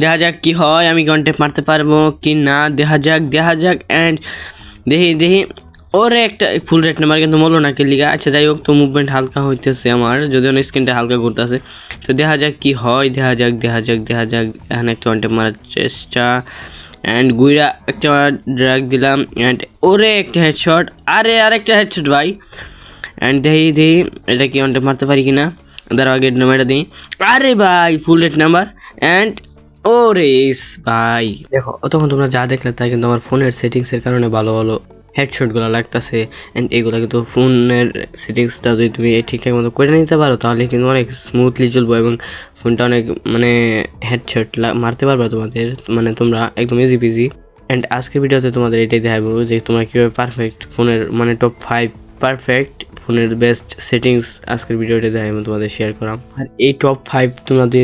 দেখা যাক কি হয়, আমি কন্টেপ মারতে পারব কি না, দেখা যাক দেখা যাক অ্যান্ড দেখি দেখি। ওরে, একটা ফুল রেট নাম্বার কিন্তু মলো না কে লিগা? আচ্ছা যাই হোক, তো মুভমেন্ট হালকা হইতেছে আমার যদি যদিও স্ক্রিনটা হালকা ঘুরতেছে। তো দেখা যাক কি হয়, দেখা যাক দেখা যাক দেখা যাক, এখানে একটা কন্টেপ মারার চেষ্টা। অ্যান্ড গুইরা একটা ড্রাগ দিলাম অ্যান্ড ওরে, একটা হেডশট আরে, আরেকটা হেডশট ভাই। অ্যান্ড দেখি দেখি, এটা কি অনটেপ মারতে পারি কি না দাঁড়াও আগে নাম্বারটা দিই। আরে ভাই ফুল রেট নাম্বার অ্যান্ড ও রেস ভাই। দেখো তখন তোমরা যা দেখলে তাই কিন্তু আমার ফোনের সেটিংসের কারণে ভালো ভালো হেডশটগুলো লাগতেছে অ্যান্ড এগুলো কিন্তু ফোনের সেটিংসটা যদি তুমি ঠিকঠাক মতো করে নিতে পারো, তাহলে কিন্তু অনেক স্মুথলি চলবো এবং ফোনটা অনেক মানে হেডশট মারতে পারবে তোমাদের মানে তোমরা একদম ইজি পিজি অ্যান্ড আজকের ভিডিওতে তোমাদের এটাই দেখাবো যে তোমরা কীভাবে পারফেক্ট ফোনের মানে টপ ফাইভ পারফেক্ট ফোনের বেস্ট সেটিংস আজকের ভিডিওতে আমি তোমাদের শেয়ার করাম। আর এই টপ ফাইভ তোমরা যদি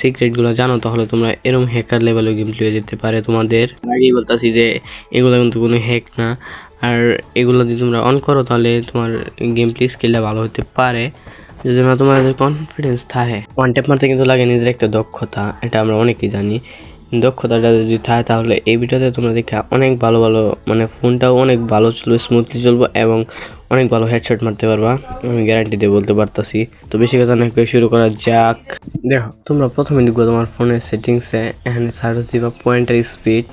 সিক্রেটগুলো জানো, তাহলে তোমরা এরকম হ্যাকার লেভেলে গেম প্লে যেতে পারে। তোমাদের আগেই বলতেছি যে, এগুলো কিন্তু কোনো হ্যাক না। আর এগুলো যদি তোমরা অন করো, তাহলে তোমার গেম প্লে স্কিলটা ভালো হতে পারে। যদি না, তোমাদের কনফিডেন্স থাকে। ওয়ান ট্যাপ মারতে কিন্তু লাগে নিজের একটা দক্ষতা, এটা আমরা অনেকেই জানি। দক্ষতাটা যদি থাকে, তাহলে এই ভিডিওতে তোমরা দেখে অনেক ভালো ভালো মানে ফোনটাও অনেক ভালো চলবে স্মুথলি চলবে এবং অনেক ভালো হেডশট মারতে পারবা। আমি গ্যারান্টি দিয়ে বলতে পারতাছি। তো বেশি কথা না শুরু করা যাক। দেখো, তোমরা প্রথমে লিখব তোমার ফোনের সেটিংসে এখানে সার্চ দিবা পয়েন্টার স্পিড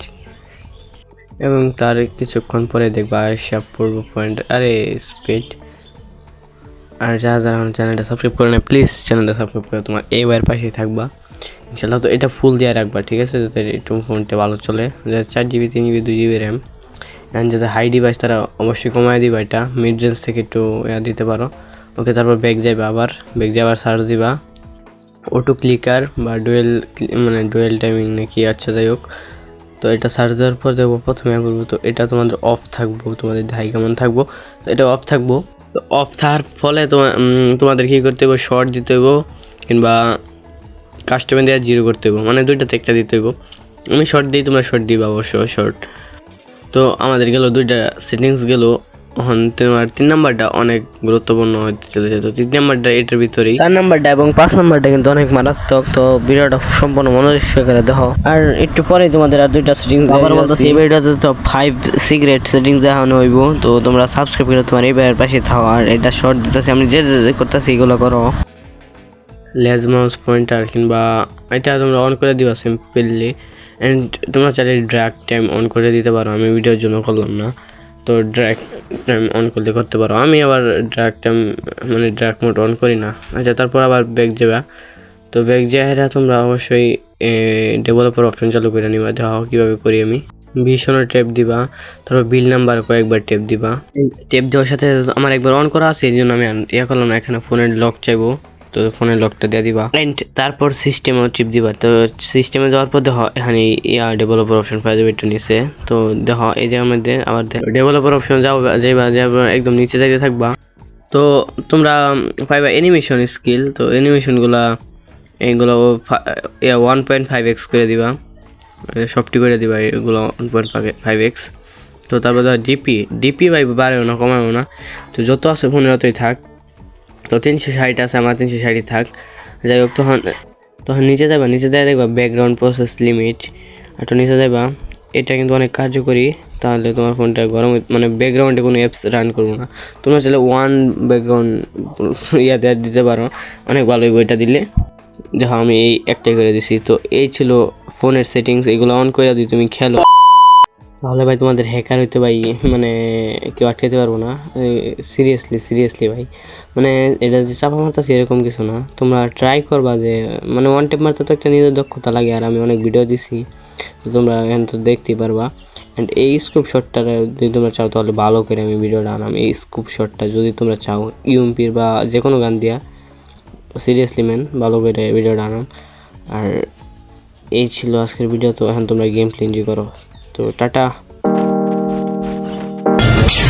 এবং তার কিছুক্ষণ পরে দেখবা সব পড়ব পয়েন্ট আরে স্পিড আর যারা যারা চ্যানেলটা সাবস্ক্রাইব করে না প্লিজ চ্যানেলটা সাবস্ক্রাইব করে তোমার এই বইয়ের পাশেই থাকবা। ইনশাল্লাহ তো এটা ফুল দিয়ে রাখবা, ঠিক আছে? যাতে একটু ফোনটা ভালো চলে। যাতে চার জিবি তিন জিবি দুই জিবি র্যাম অ্যান্ড যাতে হাই ডিভাইস তারা অবশ্যই কমায় দিবা এটা। মিড রেঞ্জ থেকে একটু দিতে পারো। ওকে তারপর ব্যাগ যাইবা আবার। ব্যাগ যাবার সার্চ দিবা। অটো ক্লিকার বা ডুয়েল মানে ডুয়েল টাইমিং নাকি আচ্ছা যাই হোক। তো এটা সার্চ দেওয়ার পর দেখব প্রথমে বলব তো এটা তোমাদের অফ থাকব, তোমাদের হাই কেমন থাকব। তো এটা অফ থাকব। তো অফ থাকার ফলে তোমাদের কী করতে হবে শর্ট দিতে হইব। কিংবা কাস্টমার দেওয়া জিরো করতে হইব। মানে দুইটাতে একটা দিতে হইব। আমি শর্ট দিই তোমরা শর্ট দিবা অবশ্য শর্ট তো আমাদের গেল দুইটা সেটিংস গেল। এখন তোমার তিন নাম্বারটা অনেক গুরুত্বপূর্ণ হতে চলেছে। তো তিন নাম্বারটা এটার ভিতরেই। চার নাম্বারটা এবং পাঁচ নাম্বারটা কিন্তু অনেক মারাত্মক। তো ভিডিওটা সম্পূর্ণ মনোযোগ করে দেখো। আর একটু পরে তোমাদের আর দুইটা সেটিংস আবার বলতেছি এই ভিডিওতে তো ফাইভ সিক্রেট সেটিংস দেখানো হইব। তো তোমরা সাবস্ক্রাইব করে তোমার এই পাশে থাও। আর এটা শর্ট দিতেছি। আমি যে যে করতেছি এগুলো করো। লেজ মাউস, পয়েন্টার কিংবা এটা তোমরা অন করে দিবা সিম্পলি অ্যান্ড তোমরা চাইলে ড্র্যাগ টাইম অন করে দিতে পারো। আমি ভিডিওর জন্য করলাম না। তো ড্র্যাগ টাইম অন করলে করতে পারো। আমি আবার ড্র্যাগ টাইম মানে ড্র্যাগ মোড অন করি না। আচ্ছা তারপর আবার ব্যাগ যাবা। তো ব্যাগ যাহেরা তোমরা অবশ্যই ডেভেলপার অপশন চালু করে নিবা। দেখো কীভাবে করি আমি। ভীষণের টেপ দিবা। তারপর বিল নাম্বার কয়েকবার টেপ দিবা। টেপ দেওয়ার সাথে আমার একবার অন করা আছে, এই জন্য আমি ইয়ে করলাম না। এখানে ফোনের লক চাইব। তো ফোনের লকটা দিয়ে দিবা। এন্ড তারপর সিস্টেমেও চিপ দিবা। তো সিস্টেমে যাওয়ার পর দেখো এখানে ইয়া ডেভেলপার অপশন পাওয়া যাবে একটু নিচে তো দেখো এই জায়গার মধ্যে আবার ডেভেলপার অপশন যাও যাইবা যাইবা একদম নিচে যাইতে থাকবা। তো তোমরা পাইবা অ্যানিমেশন স্কিল তো অ্যানিমেশনগুলা এইগুলো ওয়ান পয়েন্ট ফাইভ এক্স করে দিবা। সবটি করে দিবা এগুলো ওয়ান পয়েন্ট ফাইভ এক্স তো তারপর ধর ডিপি ডিপি ভাই বাড়েও না কমায়ও না। তো যত আছে ফোনে অতই থাক। তো তিনশো ষাট আছে, আমার তিনশো ষাটই থাক। যাই হোক, তখন তখন নিচে যাবা, নিচে দেয় দেখবা ব্যাকগ্রাউন্ড প্রসেস লিমিট একটু নিচে যাবা এটা কিন্তু অনেক কার্যকরী। তাহলে তোমার ফোনটা গরম মানে ব্যাকগ্রাউন্ডে কোনো অ্যাপস রান করব না। তোমরা চাইলে ওয়ান ব্যাকগ্রাউন্ড ইয়াতে দিতে পারো। অনেক ভালো বইটা দিলে। দেখো, আমি এই একটাই করে দিছি। তো এই ছিল ফোনের সেটিংস এগুলো অন করে দিই, তুমি খেলো। তাহলে ভাই তোমাদের হ্যাকার হইতে ভাই মানে কেউ আটকাতে পারব না। সিরিয়াসলি সিরিয়াসলি ভাই। মানে এটা যে চাপা মারতেছি এরকম কিছু না। তোমরা ট্রাই করবা যে মানে ওয়ান টেপ মারতে তো একটা নিজের দক্ষতা লাগে, আর আমি অনেক ভিডিও দিছি। তো তোমরা এখান তো দেখতেই পারবা। অ্যান্ড এই স্কুপ শটটা যদি তোমরা চাও, তাহলে ভালো করে আমি ভিডিওটা আনাম। এই স্কুপ শটটা যদি তোমরা চাও ইউএমপির বা যে কোনো গান দিয়া সিরিয়াসলি ম্যান ভালো করে ভিডিওটা আনাম। আর এই ছিল আজকের ভিডিও তো এখন তোমরা গেম প্লে এনজয় করো। তো টাটা।